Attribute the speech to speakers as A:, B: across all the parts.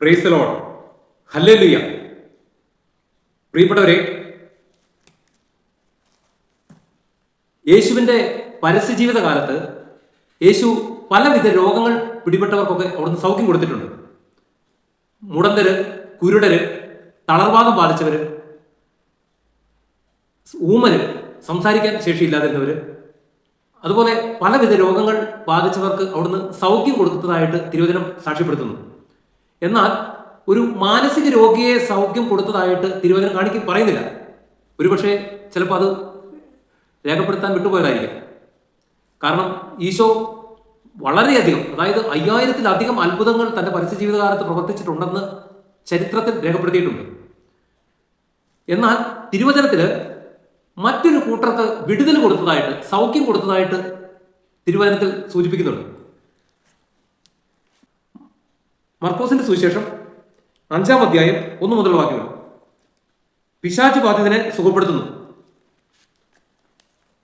A: Price load hallelujah പ്രിയപ്പെട്ടവരെ യേശുവിന്റെ പരസ്യജീവിത കാലത്ത് യേശു പലവിധ രോഗങ്ങൾ പിടിപെട്ടവർക്കൊക്കെ അവിടുന്ന് സൗഖ്യം കൊടുത്തിട്ടുണ്ട്. മുടന്തര് കുരുടര് തളർവാദം ബാധിച്ചവര് ഊമര് സംസാരിക്കാൻ ശേഷിയില്ലാതിരുന്നവര് അതുപോലെ പലവിധ രോഗങ്ങൾ ബാധിച്ചവർക്ക് അവിടുന്ന് സൗഖ്യം കൊടുത്തതായിട്ട് തിരുവചനം സാക്ഷ്യപ്പെടുത്തുന്നു. എന്നാൽ ഒരു മാനസിക രോഗിയെ സൗഖ്യം കൊടുത്തതായിട്ട് തിരുവചനം കാണിക്കും പറയുന്നില്ല. ഒരുപക്ഷെ ചിലപ്പോൾ അത് രേഖപ്പെടുത്താൻ വിട്ടുപോയതായിരിക്കും. കാരണം ഈശോ വളരെയധികം അതായത് അയ്യായിരത്തിലധികം അത്ഭുതങ്ങൾ തന്റെ പരസ്യ ജീവിതകാലത്ത് പ്രവർത്തിച്ചിട്ടുണ്ടെന്ന് ചരിത്രത്തിൽ രേഖപ്പെടുത്തിയിട്ടുണ്ട്. എന്നാൽ തിരുവചനത്തിൽ മറ്റൊരു കൂട്ടർക്ക് വിടുതൽ കൊടുത്തതായിട്ട് സൗഖ്യം കൊടുത്തതായിട്ട് തിരുവചനത്തിൽ സൂചിപ്പിക്കുന്നുണ്ട്. മർക്കോസിന്റെ സുവിശേഷം അഞ്ചാം അധ്യായം ഒന്ന് മുതലുള്ള വാക്യങ്ങൾ. പിശാചു ബാധിതനെ സുഖപ്പെടുത്തുന്നു.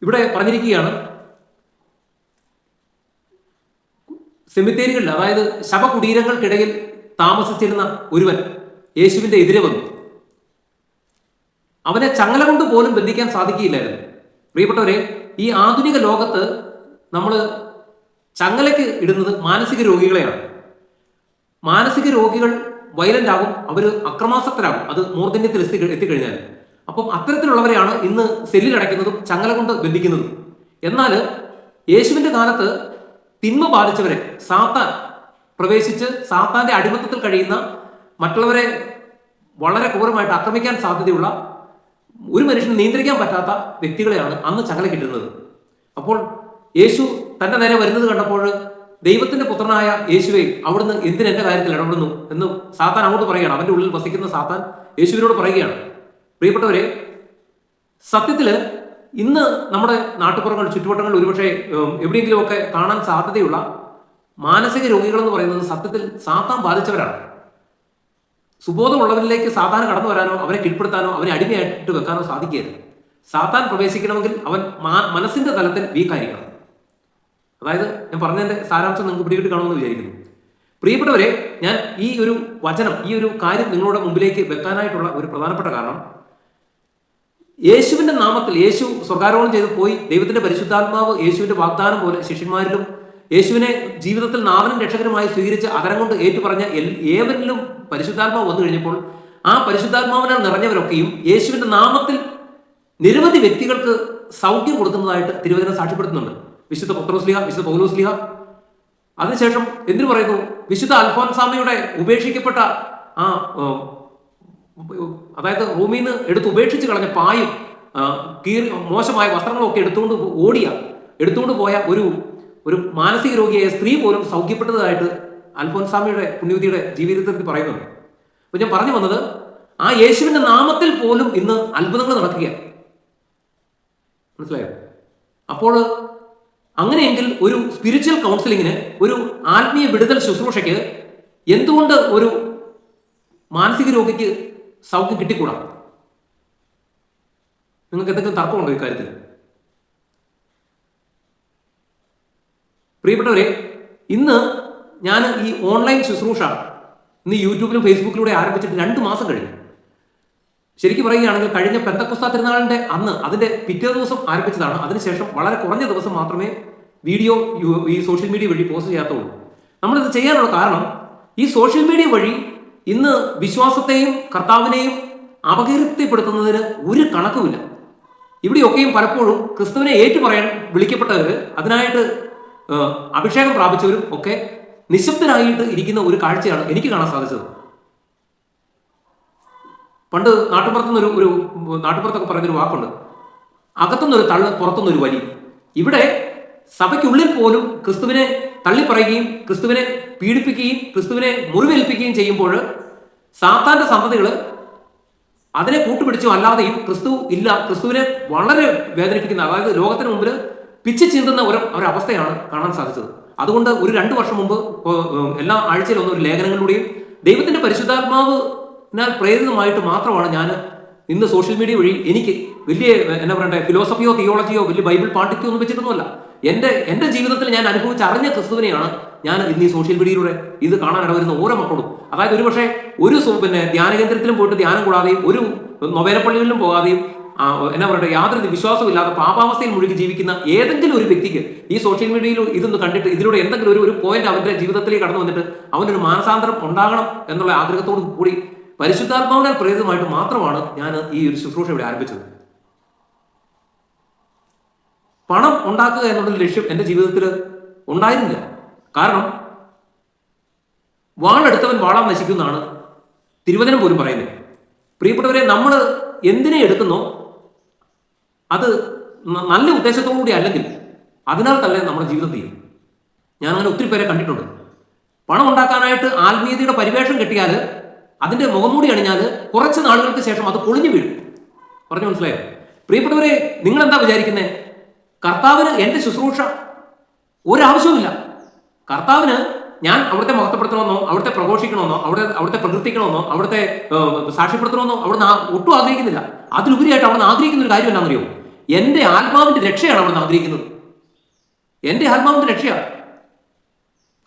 A: ഇവിടെ പറഞ്ഞിരിക്കുകയാണ് സെമിത്തേരികളിൽ അതായത് ശവകുടീരങ്ങൾക്കിടയിൽ താമസിച്ചിരുന്ന ഒരുവൻ യേശുവിന്റെ എതിരെ വന്നു. അവനെ ചങ്ങല കൊണ്ട് പോലും ബന്ധിക്കാൻ സാധിക്കില്ലായിരുന്നു പ്രിയപ്പെട്ടവരെ ഈ ആധുനിക ലോകത്ത് നമ്മൾ ചങ്ങലയ്ക്ക് ഇടുന്നത് മാനസിക രോഗികളെയാണ്. മാനസിക രോഗികൾ വയലന്റ് ആകും അവർ അക്രമാസക്തരാകും. അത് മൂർധന്യത്തിൽ എത്തി എത്തിക്കഴിഞ്ഞാൽ. അപ്പം അത്തരത്തിലുള്ളവരെയാണ് ഇന്ന് സെല്ലിൽ അടയ്ക്കുന്നതും ചങ്ങല കൊണ്ട് ബന്ധിക്കുന്നതും. എന്നാൽ യേശുവിന്റെ കാലത്ത് തിന്മ ബാധിച്ചവരെ സാത്താൻ പ്രവേശിച്ച് സാത്താന്റെ അടിമത്തത്തിൽ കഴിയുന്ന മറ്റുള്ളവരെ വളരെ ക്രൂരമായിട്ട് ആക്രമിക്കാൻ സാധ്യതയുള്ള ഒരു മനുഷ്യന് നിയന്ത്രിക്കാൻ പറ്റാത്ത വ്യക്തികളെയാണ് അന്ന് ചങ്ങല കിട്ടുന്നത് അപ്പോൾ യേശു തന്റെ നേരെ വരുന്നത് കണ്ടപ്പോൾ ദൈവത്തിന്റെ പുത്രനായ യേശുവെ അവിടുന്ന് എന്തിന് എന്റെ കാര്യത്തിൽ ഇടപെടുന്നു എന്ന് സാത്താൻ അങ്ങോട്ട് പറയുകയാണ്. അവന്റെ ഉള്ളിൽ വസിക്കുന്ന സാത്താൻ യേശുവിനോട് പറയുകയാണ്. പ്രിയപ്പെട്ടവരെ സത്യത്തിൽ ഇന്ന് നമ്മുടെ നാട്ടുപുറങ്ങൾ ചുറ്റുവട്ടങ്ങൾ ഒരുപക്ഷെ എവിടെയെങ്കിലും എവിടെയെങ്കിലുമൊക്കെ കാണാൻ സാധ്യതയുള്ള മാനസിക രോഗികൾ എന്ന് പറയുന്നത് സത്യത്തിൽ സാത്താൻ ബാധിച്ചവരാണ്. സുബോധമുള്ളവരിലേക്ക് സാത്താൻ കടന്നു വരാനോ അവരെ കീഴ്പ്പെടുത്താനോ അവരെ അടിമയായിട്ട് വെക്കാനോ സാധിക്കരുത് സാത്താൻ പ്രവേശിക്കണമെങ്കിൽ അവൻ മനസ്സിന്റെ തലത്തിൽ വീക്കായിരിക്കണം. അതായത് ഞാൻ പറഞ്ഞതിന്റെ സാരാംശം നിങ്ങൾക്ക് പിടികിട്ട് കാണുമെന്ന് വിചാരിക്കുന്നു. പ്രിയപ്പെട്ടവരെ ഞാൻ ഈ ഒരു വചനം ഈ ഒരു കാര്യം നിങ്ങളുടെ മുമ്പിലേക്ക് വെക്കാനായിട്ടുള്ള ഒരു പ്രധാനപ്പെട്ട കാരണം യേശുവിന്റെ നാമത്തിൽ യേശു സ്വർഗാരോഹണം ചെയ്ത് പോയി ദൈവത്തിന്റെ പരിശുദ്ധാത്മാവ് യേശുവിന്റെ വാഗ്ദാനം പോലെ ശിഷ്യന്മാരിലും യേശുവിനെ ജീവിതത്തിൽ നാമനും രക്ഷകരുമായി സ്വീകരിച്ച് അകരം കൊണ്ട് ഏറ്റുപറഞ്ഞ പറഞ്ഞ ഏവരിലും പരിശുദ്ധാത്മാവ് വന്നു കഴിഞ്ഞപ്പോൾ ആ പരിശുദ്ധാത്മാവിനാൽ നിറഞ്ഞവരൊക്കെയും യേശുവിന്റെ നാമത്തിൽ നിരവധി വ്യക്തികൾക്ക് സൗഖ്യം കൊടുക്കുന്നതായിട്ട് തിരുവചനം സാക്ഷ്യപ്പെടുത്തുന്നുണ്ട്. വിശുദ്ധ പത്രോസ്ലിഹ വിശുദ്ധ പൗലോസ്ലിഹ അതിനുശേഷം എന്തിനു പറയുന്നു? വിശുദ്ധ അൽഫോൻസാമയുടെ ഉപേക്ഷിക്കപ്പെട്ട ആ അതായത് റൂമിൽ നിന്ന് എടുത്ത് ഉപേക്ഷിച്ച് കളഞ്ഞ പായും കീറി മോശമായ വസ്ത്രങ്ങളൊക്കെ എടുത്തുകൊണ്ട് ഓടിയ എടുത്തുകൊണ്ട് പോയ ഒരു ഒരു മാനസിക രോഗിയായ സ്ത്രീ പോലും സൗഖ്യപ്പെട്ടതായിട്ട് അൽഫോൻസാമിയുടെ പുണ്യവതിയുടെ ജീവിതത്തിൽ പറയുന്നുണ്ട്. അപ്പൊ ഞാൻ പറഞ്ഞു വന്നത് ആ യേശുവിന്റെ നാമത്തിൽ പോലും ഇന്ന് അത്ഭുതങ്ങൾ നടക്കുകയാണ്. മനസ്സിലായോ? അപ്പോൾ അങ്ങനെയെങ്കിൽ ഒരു സ്പിരിച്വൽ കൗൺസിലിങ്ങിന് ഒരു ആത്മീയ വിടുതൽ ശുശ്രൂഷയ്ക്ക് എന്തുകൊണ്ട് ഒരു മാനസിക രോഗിക്ക് സൗഖ്യം കിട്ടിക്കൂടാ? നിങ്ങൾക്ക് എന്തെങ്കിലും തർക്കമുണ്ടോ ഇക്കാര്യത്തിൽ പ്രിയപ്പെട്ടവരെ ഇന്ന് ഞാൻ ഈ ഓൺലൈൻ ശുശ്രൂഷ ഇന്ന് യൂട്യൂബിലും ഫേസ്ബുക്കിലൂടെ ആരംഭിച്ചിട്ട് രണ്ട് മാസം കഴിഞ്ഞു. ശരിക്കും പറയുകയാണെങ്കിൽ കഴിഞ്ഞ പെന്തക്കുസ്ത തിരുനാളിന്റെ അന്ന് അതിന്റെ പിറ്റേ ദിവസം ആരംഭിച്ചതാണ്. അതിനുശേഷം വളരെ കുറഞ്ഞ ദിവസം മാത്രമേ വീഡിയോ ഈ സോഷ്യൽ മീഡിയ വഴി പോസ്റ്റ് ചെയ്യാത്തുള്ളൂ. നമ്മളിത് ചെയ്യാനുള്ള കാരണം ഈ സോഷ്യൽ മീഡിയ വഴി ഇന്ന് വിശ്വാസത്തെയും കർത്താവിനെയും അപകീർത്തിപ്പെടുത്തുന്നതിന് ഒരു കണക്കുമില്ല. ഇവിടെയൊക്കെയും പലപ്പോഴും ക്രിസ്തുവിനെ ഏറ്റുപറയാൻ വിളിക്കപ്പെട്ടവർ അതിനായിട്ട് അഭിഷേകം പ്രാപിച്ചവരും ഒക്കെ നിശബ്ദരായിട്ട് ഇരിക്കുന്ന ഒരു കാഴ്ചയാണ് എനിക്ക് കാണാൻ സാധിച്ചത്. പണ്ട് നാട്ടുപുറത്തുനിന്ന് ഒരു നാട്ടുപുറത്തൊക്കെ പറയുന്നൊരു വാക്കുണ്ട്. അകത്തുനിന്നൊരു തള്ള് പുറത്തുനിന്നൊരു വലി. ഇവിടെ സഭയ്ക്കുള്ളിൽ പോലും ക്രിസ്തുവിനെ തള്ളിപ്പറയുകയും ക്രിസ്തുവിനെ പീഡിപ്പിക്കുകയും ക്രിസ്തുവിനെ മുറിവേൽപ്പിക്കുകയും ചെയ്യുമ്പോൾ സാത്താന്റെ സന്തതികൾ അതിനെ കൂട്ടുപിടിച്ചു അല്ലാതെയും ക്രിസ്തു ഇല്ല ക്രിസ്തുവിനെ വളരെ വേദനിപ്പിക്കുന്ന അതായത് ലോകത്തിന് മുമ്പിൽ പിച്ച് ചീന്തുന്ന ഒരു ഒരവസ്ഥയാണ് കാണാൻ സാധിച്ചത്. അതുകൊണ്ട് ഒരു രണ്ട് വർഷം മുമ്പ് എല്ലാ ആഴ്ചയിലൊന്നും ഒരു ലേഖനങ്ങളിലൂടെയും ദൈവത്തിന്റെ പരിശുദ്ധാത്മാവിനാൽ പ്രേരിതമായിട്ട് മാത്രമാണ് ഞാൻ ഇന്ന് സോഷ്യൽ മീഡിയ വഴി എനിക്ക് വലിയ എന്നാ പറയണ്ടേ ഫിലോസഫിയോ തിയോളജിയോ വലിയ ബൈബിൾ പാണ്ഡിത്യോ ഒന്നും വെച്ചിട്ടൊന്നുമല്ല. എന്റെ എന്റെ ജീവിതത്തിൽ ഞാൻ അനുഭവിച്ചറിഞ്ഞ ക്രിസ്തുവിനെയാണ് ഞാൻ ഇന്ന് ഈ സോഷ്യൽ മീഡിയയിലൂടെ ഇത് കാണാൻ ഇടവരുന്ന ഓരോ മക്കളും. അതായത് ഒരു പക്ഷേ ഒരു പിന്നെ ധ്യാന കേന്ദ്രത്തിലും പോയിട്ട് ധ്യാനം കൂടാതെയും ഒരു നൊവേലപ്പള്ളികളിലും പോകാതെയും എന്നാ പറയട്ടെ യാതൊരു വിശ്വാസവും ഇല്ലാതെ പാപാവസ്ഥയിൽ മുഴുകി ജീവിക്കുന്ന ഏതെങ്കിലും ഒരു വ്യക്തിക്ക് ഈ സോഷ്യൽ മീഡിയയിൽ ഇതൊന്ന് കണ്ടിട്ട് ഇതിലൂടെ എന്തെങ്കിലും ഒരു ഒരു പോയിന്റ് അവന്റെ ജീവിതത്തിലേക്ക് കടന്നു വന്നിട്ട് അവനൊരു മാനസാന്തരം ഉണ്ടാകണം എന്നുള്ള ആഗ്രഹത്തോട് കൂടി പരിശുദ്ധാത്മാവിനാൽ പ്രേരിതമായിട്ട് മാത്രമാണ് ഞാൻ ഈ ഒരു ശുശ്രൂഷ ഇവിടെ ആരംഭിച്ചത്. പണം ഉണ്ടാക്കുക എന്നുള്ള ലക്ഷ്യം എന്റെ ജീവിതത്തിൽ ഉണ്ടായിരുന്നില്ല. കാരണം വാളെടുത്തവൻ വാളാൻ നശിക്കുന്നതാണ് തിരുവചനം പോലും പറയുന്നത്. പ്രിയപ്പെട്ടവരെ നമ്മൾ എന്തിനെ എടുക്കുന്നോ അത് നല്ല ഉദ്ദേശത്തോടു കൂടി അല്ലെങ്കിൽ അതിനാൽ തന്നെ നമ്മുടെ ജീവിതം തീരും. ഞാൻ അങ്ങനെ ഒത്തിരി പേരെ കണ്ടിട്ടുണ്ട്. പണം ഉണ്ടാക്കാനായിട്ട് ആത്മീയതയുടെ പരിവേഷം കെട്ടിയാൽ അതിന്റെ മുഖംമൂടി അണിഞ്ഞാൽ കുറച്ച് നാളുകൾക്ക് ശേഷം അത് പൊളിഞ്ഞു വീഴും. പറഞ്ഞു മനസ്സിലായോ? പ്രിയപ്പെട്ടവരെ നിങ്ങൾ എന്താ വിചാരിക്കുന്നത് കർത്താവിന് എന്റെ ശുശ്രൂഷ ഒരാവശ്യവുമില്ല. കർത്താവിന് ഞാൻ അവിടുത്തെ മഹത്വപ്പെടുത്തണമെന്നോ അവിടുത്തെ പ്രഘോഷിക്കണമെന്നോ അവിടെ അവിടുത്തെ പ്രകീർത്തിക്കണമെന്നോ അവിടുത്തെ സാക്ഷ്യപ്പെടുത്തണമെന്നോ അവിടുന്ന് ഒട്ടും ആഗ്രഹിക്കുന്നില്ല. അതിലുപരിയായിട്ട് അവിടുന്ന് ആഗ്രഹിക്കുന്ന ഒരു കാര്യം അറിയോ എന്റെ ആത്മാവിന്റെ രക്ഷയാണ് അവിടുന്ന് ആഗ്രഹിക്കുന്നത്. എന്റെ ആത്മാവിന്റെ രക്ഷയാണ്.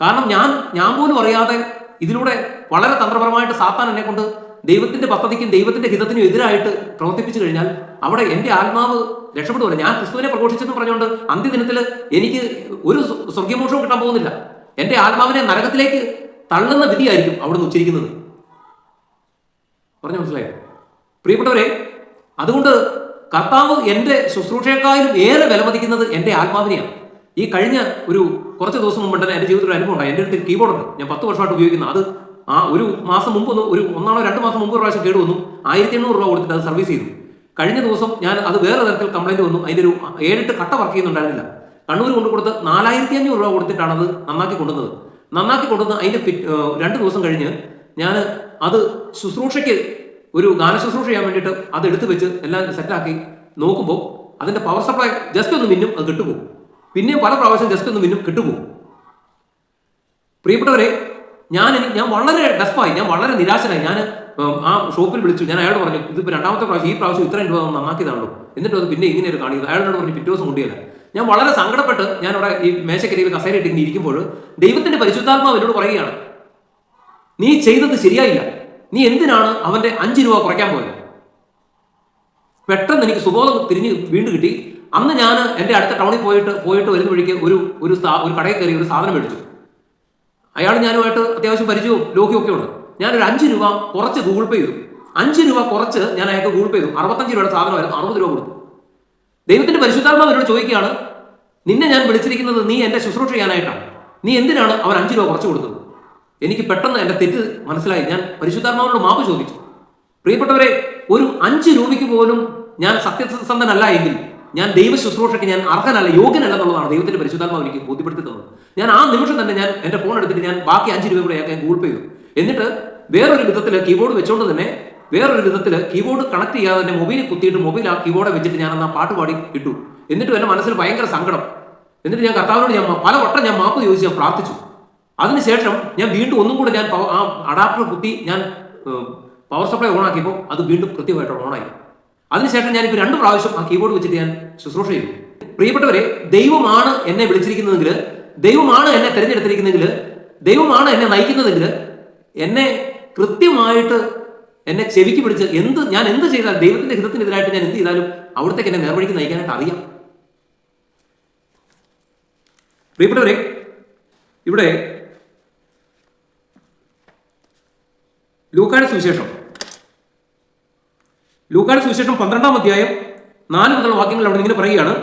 A: കാരണം ഞാൻ ഞാൻ പോലും അറിയാതെ ഇതിലൂടെ വളരെ തന്ത്രപരമായിട്ട് സാത്താൻ എന്നെ കൊണ്ട് ദൈവത്തിന്റെ പദ്ധതിക്കും ദൈവത്തിന്റെ ഹിതത്തിനും എതിരായിട്ട് പ്രവർത്തിപ്പിച്ചു കഴിഞ്ഞാൽ അവിടെ എന്റെ ആത്മാവ് രക്ഷപ്പെടുകയില്ല ഞാൻ ക്രിസ്തുവിനെ പ്രഘോഷിച്ചെന്ന് പറഞ്ഞുകൊണ്ട് അന്ത്യദിനത്തിൽ എനിക്ക് ഒരു സ്വ- സ്വർഗീയമോഷവും കിട്ടാൻ പോകുന്നില്ല. എന്റെ ആത്മാവിനെ നരകത്തിലേക്ക് തള്ളുന്ന വിധിയായിരിക്കും അവിടെ നിന്ന് ഉച്ചരിക്കുന്നത്. പറഞ്ഞു മനസ്സിലായോ? പ്രിയപ്പെട്ടവരെ അതുകൊണ്ട് കർത്താവ് എന്റെ ശുശ്രൂഷയെക്കാളും ഏറെ വിലമതിക്കുന്നത് എന്റെ ആത്മാവിനെയാണ്. ഈ കഴിഞ്ഞ ഒരു കുറച്ച് ദിവസം മുമ്പ് തന്നെ എന്റെ ജീവിതത്തിൽ അനുഭവം ഉണ്ടായി. എന്റെ അടുത്ത് കീബോർഡ് ഉണ്ട്. ഞാൻ പത്ത് വർഷമായിട്ട് ഉപയോഗിക്കുന്നത് അത് ആ ഒരു മാസം മുമ്പ് ഒന്ന് ഒരു ഒന്നാണോ രണ്ട് മാസം മുമ്പ് ഒരു പ്രാവശ്യം കേട് വന്നു. ആയിരത്തി എണ്ണൂറ് രൂപ കൊടുത്തിട്ട് അത് സർവീസ് ചെയ്തു. കഴിഞ്ഞ ദിവസം ഞാൻ അത് വേറെ തരത്തിൽ കംപ്ലൈന്റ് വന്നു. അതിന്റെ ഒരു ഏഴെട്ട് കട്ട വർക്ക് ചെയ്യുന്നുണ്ടായിരുന്നില്ല. കണ്ണൂർ കൊണ്ട് കൊടുത്ത് നാലായിരത്തി അഞ്ഞൂറ് രൂപ കൊടുത്തിട്ടാണ് അത് നന്നാക്കി കൊണ്ടുവന്നത്. നന്നാക്കി കൊണ്ടുവന്ന് അതിന്റെ രണ്ട് ദിവസം കഴിഞ്ഞ് ഞാൻ അത് ശുശ്രൂഷയ്ക്ക് ഒരു ഗാന ശുശ്രൂഷ ചെയ്യാൻ വേണ്ടിയിട്ട് അത് എടുത്തു വെച്ച് എല്ലാം സെറ്റാക്കി നോക്കുമ്പോൾ അതിന്റെ പവർ സപ്ലൈ ജസ്റ്റ് ഒന്ന് മിന്നും അത് കിട്ടുപോകും. പിന്നെയും പല പ്രാവശ്യം ജസ്റ്റ് ഒന്ന് മിന്നും കിട്ടുപോകും. പ്രിയപ്പെട്ടവരെ ഞാൻ ഞാൻ വളരെ ഡെസ്പായി ഞാൻ വളരെ നിരാശനായി. ഞാൻ ആ ഷോപ്പിൽ വിളിച്ചു. ഞാൻ അയാളോട് പറഞ്ഞു ഇതിപ്പോൾ രണ്ടാമത്തെ പ്രാവശ്യം ഈ പ്രാവശ്യം ഇത്രയും രൂപ നന്നാക്കിയതാണല്ലോ. എന്നിട്ട് അത് പിന്നെ ഇങ്ങനെ ഒരു കാണിയത് അയാളോട് പറഞ്ഞു പിറ്റേ ദിവസം കൊണ്ടുപോയില്ല ഞാൻ വളരെ സങ്കടപ്പെട്ട് ഞാൻ അവിടെ ഈ മേശക്കരിയിൽ കസേരയിട്ട് ഇങ്ങനെ ഇരിക്കുമ്പോൾ ദൈവത്തിന്റെ പരിശുദ്ധാത്മാവ് എന്നോട് പറയുകയാണ് നീ ചെയ്തത് ശരിയായില്ല. നീ എന്തിനാണ് അവന്റെ അഞ്ച് രൂപ കുറയ്ക്കാൻ പോയത്? പെട്ടെന്ന് എനിക്ക് സുബോധം തിരിഞ്ഞ് വീണ്ടും കിട്ടി. അന്ന് ഞാൻ എന്റെ അടുത്ത ടൗണിൽ പോയിട്ട് പോയിട്ട് വരുന്ന വഴിക്ക് ഒരു ഒരു സ്ഥാ- ഒരു കടയിൽ കയറി ഒരു സാധനം മേടിച്ചു. അയാൾ ഞാനുമായിട്ട് അത്യാവശ്യം പരിചയവും ലോഹിയും ഒക്കെ ഉണ്ട്. ഞാനൊരു അഞ്ച് രൂപ കുറച്ച് ഗൂഗിൾ പേ ചെയ്തു. അഞ്ച് രൂപ കുറച്ച് ഞാൻ അയാൾക്ക് ഗൂഗിൾ പേ ചെയ്തു. അറുപത്തഞ്ച് രൂപയുടെ സാധനമായിരുന്നു അറുപത് രൂപ കൊടുത്തു. ദൈവത്തിന്റെ പരിശുദ്ധാത്മാവ് എന്നോട് ചോദിക്കുകയാണ് നിന്നെ ഞാൻ വിളിച്ചിരിക്കുന്നത് നീ എന്റെ ശുശ്രൂഷ ചെയ്യാനായിട്ടാണ്. നീ എന്തിനാണ് അവൻ അഞ്ച് രൂപ കുറച്ച് കൊടുത്തത്? എനിക്ക് പെട്ടെന്ന് എന്റെ തെറ്റ് മനസ്സിലായി. ഞാൻ പരിശുദ്ധാത്മാവിനോട് മാപ്പ് ചോദിച്ചു. പ്രിയപ്പെട്ടവരെ ഒരു അഞ്ച് രൂപയ്ക്ക് പോലും ഞാൻ സത്യസന്ധനല്ല എങ്കിൽ ഞാൻ ദൈവ ശുശ്രൂഷയ്ക്ക് ഞാൻ അർഹനല്ല യോഗ്യനല്ല എന്നുള്ളതാണ് ദൈവത്തിന്റെ പരിശുദ്ധാത്മാവ് എനിക്ക് ബോധ്യപ്പെടുത്തി തന്നത് ഞാൻ ആ നിമിഷം തന്നെ ഞാൻ എന്റെ ഫോൺ എടുത്തിട്ട് ഞാൻ ബാക്കി അഞ്ച് രൂപ കൂടെ ഞാൻ ഗൂഗിൾ പേ ചെയ്തു. എന്നിട്ട് വേറൊരു വിധത്തിൽ കീബോർഡ് വെച്ചുകൊണ്ട് തന്നെ വേറൊരു വിധത്തിൽ കീബോർഡ് കണക്ട് ചെയ്യാതെ തന്നെ മൊബൈലിൽ കുത്തിയിട്ട് മൊബൈൽ ആ കീബോർഡ് വെച്ചിട്ട് ഞാൻ അന്ന് ആ പാട്ട് പാടി ഇട്ടു. എന്നിട്ട് എന്റെ മനസ്സിൽ ഭയങ്കര സങ്കടം. എന്നിട്ട് ഞാൻ കർത്താവിനോട് ഞാൻ പല വട്ടം ഞാൻ മാപ്പ് ചോദിച്ച് ഞാൻ പ്രാർത്ഥിച്ചു. അതിനുശേഷം ഞാൻ വീണ്ടും ഒന്നും കൂടെ ഞാൻ ആ അഡാപ്റ്റർ കുത്തി ഞാൻ പവർ സപ്ലൈ ഓൺ ആക്കിയപ്പോൾ അത് വീണ്ടും കൃത്യമായിട്ട് ഓണായി അതിനുശേഷം ഞാനിപ്പോൾ രണ്ട് പ്രാവശ്യം ആ കീബോർഡ് വെച്ചിട്ട് ഞാൻ ശുശ്രൂഷ ചെയ്തു. പ്രിയപ്പെട്ടവരെ ദൈവമാണ് എന്നെ വിളിച്ചിരിക്കുന്നതെങ്കിൽ ദൈവമാണ് എന്നെ തിരഞ്ഞെടുത്തിരിക്കുന്നതെങ്കിൽ ദൈവമാണ് എന്നെ നയിക്കുന്നതെങ്കിൽ എന്നെ കൃത്യമായിട്ട് എന്നെ ചെവിക്ക് പിടിച്ച് എന്ത് ഞാൻ എന്ത് ചെയ്താൽ ദൈവത്തിന്റെ ഹിതത്തിനെതിരായിട്ട് ഞാൻ എന്ത് ചെയ്താലും അവിടത്തേക്ക് എന്നെ നേർവഴിക്ക് നയിക്കാനായിട്ട് അറിയാം. പ്രിയപ്പെട്ടവരെ ഇവിടെ ലൂക്കായുടെ സുവിശേഷം. ലൂക്കായുടെ സുവിശേഷം പന്ത്രണ്ടാം അധ്യായം നാല് മുതൽ വാക്യങ്ങൾ അവിടെ ഇങ്ങനെ പറയുകയാണ്.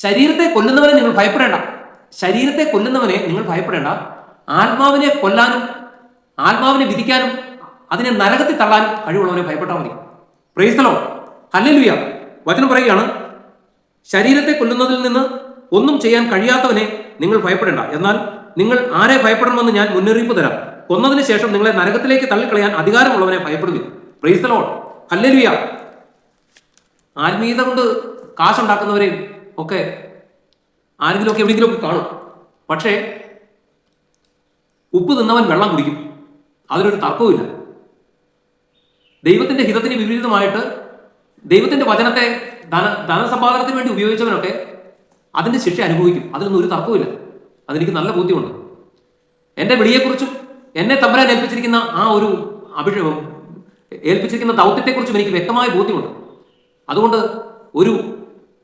A: ശരീരത്തെ കൊല്ലുന്നവനെ നിങ്ങൾ ഭയപ്പെടേണ്ട. ശരീരത്തെ കൊല്ലുന്നവനെ നിങ്ങൾ ഭയപ്പെടേണ്ട. ആത്മാവിനെ കൊല്ലാനും ആത്മാവിനെ വിധിക്കാനും അതിനെ നരകത്തിൽ തള്ളാനും കഴിവുള്ളവനെ ഭയപ്പെട്ടാൽ മതി. പ്രൈസ്തലോ ഹല്ലുയ വചനം പറയുകയാണ് ശരീരത്തെ കൊല്ലുന്നതിൽ നിന്ന് ഒന്നും ചെയ്യാൻ കഴിയാത്തവനെ നിങ്ങൾ ഭയപ്പെടേണ്ട. എന്നാൽ നിങ്ങൾ ആരെ ഭയപ്പെടണമെന്ന് ഞാൻ മുന്നറിയിപ്പ് തരാം. കൊന്നതിന് ശേഷം നിങ്ങളെ നരകത്തിലേക്ക് തള്ളിക്കളയാൻ അധികാരമുള്ളവനെ പ്രൈസ്തലോൺ ഹല്ലേലൂയ ആത്മീയത കൊണ്ട് കാശുണ്ടാക്കുന്നവരെയും ഒക്കെ ആരെങ്കിലുമൊക്കെ എവിടെയെങ്കിലുമൊക്കെ കാണും. പക്ഷേ ഉപ്പ് തിന്നവൻ വെള്ളം കുടിക്കും. അതിനൊരു തർക്കവുമില്ല. ദൈവത്തിന്റെ ഹിതത്തിന് വിപരീതമായിട്ട് ദൈവത്തിന്റെ വചനത്തെ ധന ധനസമ്പാദനത്തിന് വേണ്ടി ഉപയോഗിച്ചവനൊക്കെ അതിന്റെ ശിക്ഷ അനുഭവിക്കും. അതിലൊന്നും ഒരു തർക്കവുമില്ല. അതെനിക്ക് നല്ല ബോധ്യമുണ്ട്. എന്റെ വിളിയെക്കുറിച്ചും എന്നെ തമ്പരാൻ ഏൽപ്പിച്ചിരിക്കുന്ന ആ ഒരു അഭിഷേകം ഏൽപ്പിച്ചിരിക്കുന്ന ദൗത്യത്തെക്കുറിച്ചും എനിക്ക് വ്യക്തമായ ബോധ്യമുണ്ട്. അതുകൊണ്ട് ഒരു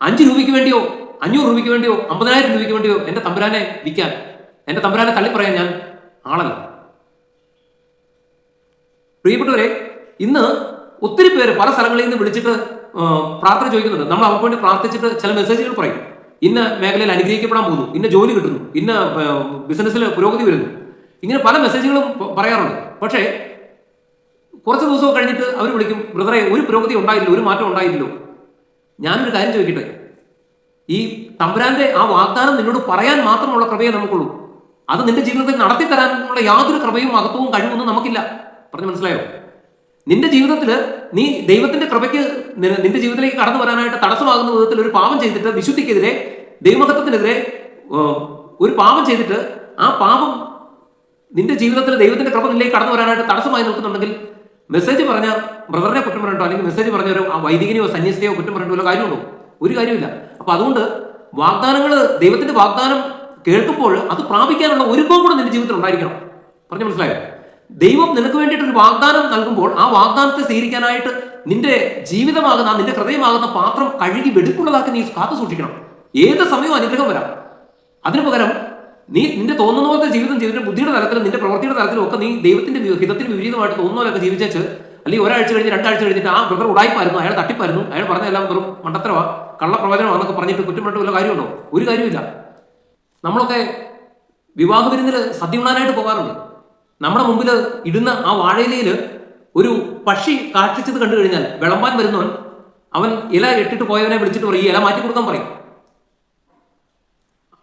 A: അഞ്ച് രൂപയ്ക്ക് വേണ്ടിയോ അഞ്ഞൂറ് രൂപയ്ക്ക് വേണ്ടിയോ അമ്പതിനായിരം രൂപയ്ക്ക് വേണ്ടിയോ എന്റെ തമ്പുരാനെ വിൽക്കാൻ എന്റെ തമ്പുരാനെ തള്ളിപ്പറയാൻ ഞാൻ ആളല്ല. പ്രിയപ്പെട്ടവരെ ഇന്ന് ഒത്തിരി പേര് പല സ്ഥലങ്ങളിൽ നിന്ന് വിളിച്ചിട്ട് പ്രാർത്ഥന ചോദിക്കുന്നുണ്ട്. നമ്മൾ അവർക്ക് വേണ്ടി പ്രാർത്ഥിച്ചിട്ട് ചില മെസ്സേജുകൾ പറയും. ഇന്ന മേഖലയിൽ അനുഗ്രഹിക്കപ്പെടാൻ പോകുന്നു ഇന്ന ജോലി കിട്ടുന്നു ഇന്ന ബിസിനസ്സിൽ പുരോഗതി വരുന്നു. ഇങ്ങനെ പല മെസ്സേജുകളും പറയാറുണ്ട്. പക്ഷേ കുറച്ച് ദിവസം കഴിഞ്ഞിട്ട് അവർ വിളിക്കും ബ്രദറെ ഒരു പുരോഗതി ഉണ്ടായില്ല ഒരു മാറ്റം ഉണ്ടായില്ലല്ലോ ഞാനൊരു കാര്യം ചോദിക്കട്ടെ? ഈ തമ്പുരാന്റെ ആ വാഗ്ദാനം നിന്നോട് പറയാൻ മാത്രമുള്ള കൃപയെ നമുക്കുള്ളൂ. അത് നിന്റെ ജീവിതത്തിൽ നടത്തി തരാനുള്ള യാതൊരു കൃപയും മഹത്വവും കഴിവൊന്നും നമുക്കില്ല. പറഞ്ഞു മനസ്സിലായോ? നിന്റെ ജീവിതത്തിൽ നീ ദൈവത്തിന്റെ കൃപയ്ക്ക് നിന്റെ ജീവിതത്തിലേക്ക് കടന്നു വരാനായിട്ട് തടസ്സമാകുന്ന വിധത്തിൽ ഒരു പാപം ചെയ്തിട്ട് വിശുദ്ധിക്കെതിരെ ദൈവമഹത്വത്തിനെതിരെ ഒരു പാപം ചെയ്തിട്ട് ആ പാപം നിന്റെ ജീവിതത്തിൽ ദൈവത്തിന്റെ കൃപ നിലയിലേക്ക് കടന്നു വരാനായിട്ട് തടസ്സമായി നിൽക്കുന്നുണ്ടെങ്കിൽ മെസ്സേജ് പറഞ്ഞ ബ്രദറിനെ കുറ്റം പറഞ്ഞിട്ടോ അല്ലെങ്കിൽ മെസ്സേജ് പറഞ്ഞ ഒരു ആ വൈദികനെയോ സന്യസിയോ കുറ്റം പറഞ്ഞിട്ടോ വല്ല കാര്യമുണ്ടോ? ഒരു കാര്യമില്ല അപ്പൊ അതുകൊണ്ട് വാഗ്ദാനങ്ങൾ ദൈവത്തിന്റെ വാഗ്ദാനം കേൾക്കുമ്പോൾ അത് പ്രാപിക്കാനുള്ള ഒരുക്കവും കൂടെ നിന്റെ ജീവിതത്തിൽ ഉണ്ടായിരിക്കണം. പറഞ്ഞു മനസ്സിലായോ? ദൈവം നിനക്ക് വേണ്ടിയിട്ട് ഒരു വാഗ്ദാനം നൽകുമ്പോൾ ആ വാഗ്ദാനത്തെ സ്വീകരിക്കാനായിട്ട് നിന്റെ ജീവിതമാകുന്ന നിന്റെ ഹൃദയമാകുന്ന പാത്രം കഴുകി വെടുപ്പുള്ളതാക്കി നീ കാത്തു സൂക്ഷിക്കണം. ഏത് സമയവും അനുഗ്രഹം വരാം. അതിനു പകരം നീ നിന്റെ തോന്നുന്ന പോലത്തെ ജീവിതം ചെയ്തിട്ട് ബുദ്ധിയുടെ തലത്തിലും നിന്റെ പ്രവൃത്തിയുടെ തലത്തിലും ഒക്കെ നീ ദൈവത്തിന്റെ ഹിതത്തിന് വിപരീതമായിട്ട് തോന്നുന്ന പോലെയൊക്കെ ജീവിച്ചേച്ച് അല്ലെങ്കിൽ ഒരാഴ്ച കഴിഞ്ഞ് രണ്ടാഴ്ച കഴിഞ്ഞിട്ട് ആ ബ്രദർ ഉടായ്പായിരുന്നു അയാൾ തട്ടിപ്പായിരുന്നു അയാൾ പറഞ്ഞതെല്ലാം വെറും മണ്ടത്തരവാ കള്ളപ്രവചനമാണെന്നൊക്കെ പറഞ്ഞിട്ട് കുറ്റപ്പെട്ട് വല്ല കാര്യമുണ്ടോ? ഒരു കാര്യമില്ല നമ്മളൊക്കെ വിവാഹ വിരുന്നിൽ സദ്യ ഉണ്ണാനായിട്ട് പോകാറുണ്ട്. നമ്മുടെ മുമ്പിൽ ഇടുന്ന ആ വാഴയിലയിൽ ഒരു പക്ഷി കാഷ്ടിച്ചത് കണ്ടു കഴിഞ്ഞാൽ വിളമ്പാൻ വരുന്നവൻ അവൻ ഇല ഇട്ടിട്ട് പോയവനെ വിളിച്ചിട്ട് പറയും ഇല മാറ്റി കൊടുക്കാൻ പറയും.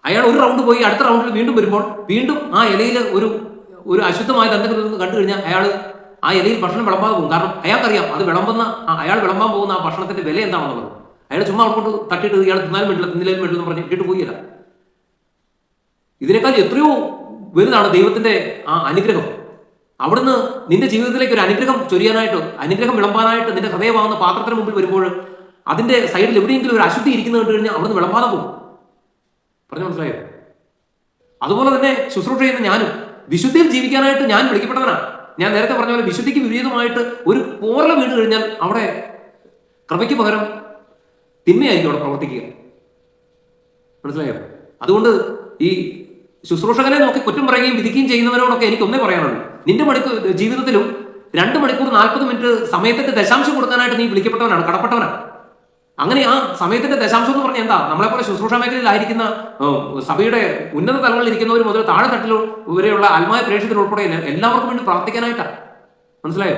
A: അയാൾ ഒരു റൗണ്ട് പോയി അടുത്ത റൗണ്ടിൽ വീണ്ടും വരുമ്പോൾ വീണ്ടും ആ ഇലയിൽ ഒരു ഒരു അശുദ്ധമായ തന്തകൃതം കണ്ടു കഴിഞ്ഞാൽ അയാൾ ആ ഇലയിൽ ഭക്ഷണം വിളമ്പാതെ പോകും കാരണം അയാൾക്കറിയാം അത് വിളമ്പുന്ന അയാൾ വിളമ്പാൻ പോകുന്ന ആ ഭക്ഷണത്തിന്റെ വില എന്താണെന്നുള്ളത്. അയാൾ ചുമ്മാ അവിടെ കൊണ്ട് തട്ടിയിട്ട് ഇയാൾ തിന്നാലും വേണ്ടില്ല തിന്നിലും വേണ്ടില്ല എന്ന് പറഞ്ഞ് ഇട്ടിട്ട് പോയില്ല. ഇതിനേക്കാൾ എത്രയോ വലുതാണ് ദൈവത്തിന്റെ ആ അനുഗ്രഹം. അവിടുന്ന് നിന്റെ ജീവിതത്തിലേക്ക് ഒരു അനുഗ്രഹം ചൊരിയാനായിട്ട് അനുഗ്രഹം വിളമ്പാനായിട്ട് നിന്റെ ഹൃദയമാകുന്ന പാത്രത്തിന് മുമ്പിൽ വരുമ്പോൾ അതിന്റെ സൈഡിൽ എവിടെയെങ്കിലും ഒരു അശുദ്ധി ഇരിക്കുന്നത് കണ്ടു കഴിഞ്ഞാൽ അവിടുന്ന് വിളമ്പാതെ പോകും. പറഞ്ഞു മനസ്സിലായോ അതുപോലെ തന്നെ ശുശ്രൂഷ ചെയ്യുന്ന ഞാനും വിശുദ്ധിയിൽ ജീവിക്കാനായിട്ട് ഞാൻ വിളിക്കപ്പെട്ടവനാണ് ഞാൻ നേരത്തെ പറഞ്ഞ പോലെ വിശുദ്ധിക്ക് വിപരീതമായിട്ട് ഒരു പോറല വീണ് കഴിഞ്ഞാൽ അവിടെ കൃപയ്ക്ക് പകരം തിന്മയായിരിക്കും അവിടെ പ്രവർത്തിക്കുക. മനസ്സിലായോ? അതുകൊണ്ട് ഈ ശുശ്രൂഷകനെ നോക്കി കുറ്റം പറയുകയും വിധിക്കുകയും ചെയ്യുന്നവരോടൊക്കെ എനിക്ക് ഒന്നേ പറയാനുള്ളൂ. നിന്റെ മണിക്കൂർ ജീവിതത്തിലും രണ്ട് മണിക്കൂർ നാൽപ്പത് മിനിറ്റ് സമയത്തിന്റെ ദശാംശം കൊടുക്കാനായിട്ട് നീ വിളിക്കപ്പെട്ടവനാണ് കടപ്പെട്ടവനാണ് അങ്ങനെ ആ സമയത്തിന്റെ ദശാംശം എന്ന് പറഞ്ഞാൽ എന്താ? നമ്മളെ പോലെ ശുശ്രൂഷ മേഖലയിലായിരിക്കുന്ന സഭയുടെ ഉന്നത തലങ്ങളിൽ ഇരിക്കുന്നവർ മുതൽ താഴെ തട്ടിൽ വരെയുള്ള ആത്മായ പ്രേക്ഷകർ ഉൾപ്പെടെ എല്ലാവർക്കും വേണ്ടി പ്രാർത്ഥിക്കാനായിട്ടാണ് മനസ്സിലായോ?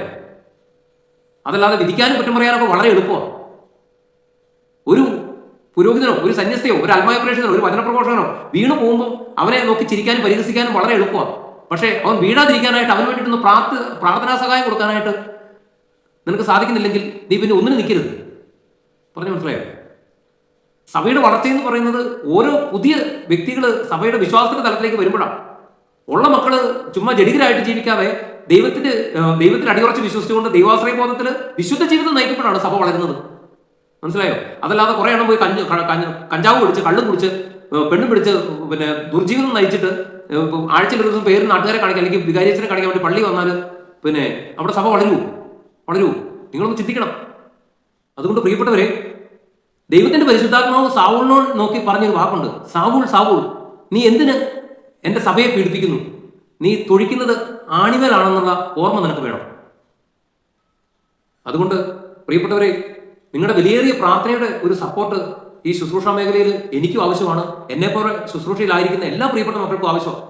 A: അതല്ലാതെ വിധിക്കാനും കുറ്റം പറയാനൊക്കെ വളരെ എളുപ്പമാണ് ഒരു പുരോഹിതനോ ഒരു സന്യസ്തയോ ഒരു ആത്മായ പ്രേക്ഷകനോ ഒരു വചനപ്രഘോഷകനോ വീണു പോകുമ്പോൾ അവനെ നോക്കി ചിരിക്കാനും പരിഹസിക്കാനും വളരെ എളുപ്പമാണ് പക്ഷേ അവൻ വീഴാതിരിക്കാനായിട്ട് അവന് വേണ്ടിയിട്ടൊന്ന് പ്രാർത്ഥ പ്രാർത്ഥനാ സഹായം കൊടുക്കാനായിട്ട് നിനക്ക് സാധിക്കുന്നില്ലെങ്കിൽ നീ പിന്നെ ഒന്നിനും നിൽക്കരുത്. പറഞ്ഞു മനസ്സിലായോ? സഭയുടെ വളർച്ചയെന്ന് പറയുന്നത് ഓരോ പുതിയ വ്യക്തികൾ സഭയുടെ വിശ്വാസത്തിന്റെ തലത്തിലേക്ക് വരുമ്പോഴാണ്. ഉള്ള മക്കൾ ചുമ്മാ ജഡികരായിട്ട് ജീവിക്കാതെ ദൈവത്തിന്റെ ദൈവത്തിന് അടിയുറച്ച് വിശ്വസിച്ചുകൊണ്ട് ദൈവാശ്രയ ബോധത്തിൽ വിശുദ്ധ ജീവിതം നയിക്കുമ്പോഴാണ് സഭ വളരുന്നത്. മനസ്സിലായോ? അതല്ലാതെ കുറെ എണ്ണം പോയി കഞ്ച് ക- കഞ്ചാവ് കുടിച്ച് കള്ളും കുടിച്ച് പെണ്ണും പിടിച്ച് പിന്നെ ദുർജീവിതം നയിച്ചിട്ട് ആഴ്ചയിൽ ഒരു ദിവസം പേര് നാട്ടുകാരെ കാണിക്കാൻ അല്ലെങ്കിൽ വികാരിച്ചിനെ കാണിക്കാൻ വേണ്ടി പള്ളി വന്നാൽ പിന്നെ അവിടെ സഭ വളരൂ. വളരൂ. നിങ്ങളൊന്ന് ചിന്തിക്കണം. അതുകൊണ്ട് പ്രിയപ്പെട്ടവരെ ദൈവത്തിന്റെ പരിശുദ്ധാത്മാവ് സാവൂളിനോട് നോക്കി പറഞ്ഞൊരു വാക്കുണ്ട്. സാവൂൾ സാവൂൾ നീ എന്തിന് എന്റെ സഭയെ പീഡിപ്പിക്കുന്നു? നീ തൊഴിക്കുന്നത് ആണിമേലാണെന്നുള്ള ഓർമ്മ നിനക്ക് വേണം. അതുകൊണ്ട് പ്രിയപ്പെട്ടവരെ നിങ്ങളുടെ വിലയേറിയ പ്രാർത്ഥനയുടെ ഒരു സപ്പോർട്ട് ഈ ശുശ്രൂഷ മേഖലയിൽ എനിക്കും ആവശ്യമാണ്. എന്നെപ്പോലെ ശുശ്രൂഷയിലായിരിക്കുന്ന എല്ലാ പ്രിയപ്പെട്ട മക്കൾക്കും ആവശ്യമാണ്.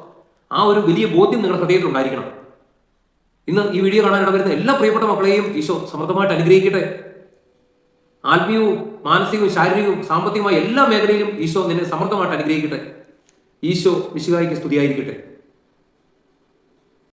A: ആ ഒരു വലിയ ബോധ്യം നിങ്ങളുടെ ഹൃദയത്തിൽ ഉണ്ടായിരിക്കണം. ഇന്ന് ഈ വീഡിയോ കാണാൻ ഇടവരുന്ന എല്ലാ പ്രിയപ്പെട്ട മക്കളെയും ഈശോ സമൃദ്ധമായിട്ട് അനുഗ്രഹിക്കട്ടെ. ആത്മീയവും മാനസികവും ശാരീരികവും സാമ്പത്തികമായ എല്ലാ മേഖലയിലും ഈശോ നിന്നെ സമൃദ്ധമായിട്ട് അനുഗ്രഹിക്കട്ടെ. ഈശോ വിശുകായിക്ക് സ്തുതിയായിരിക്കട്ടെ.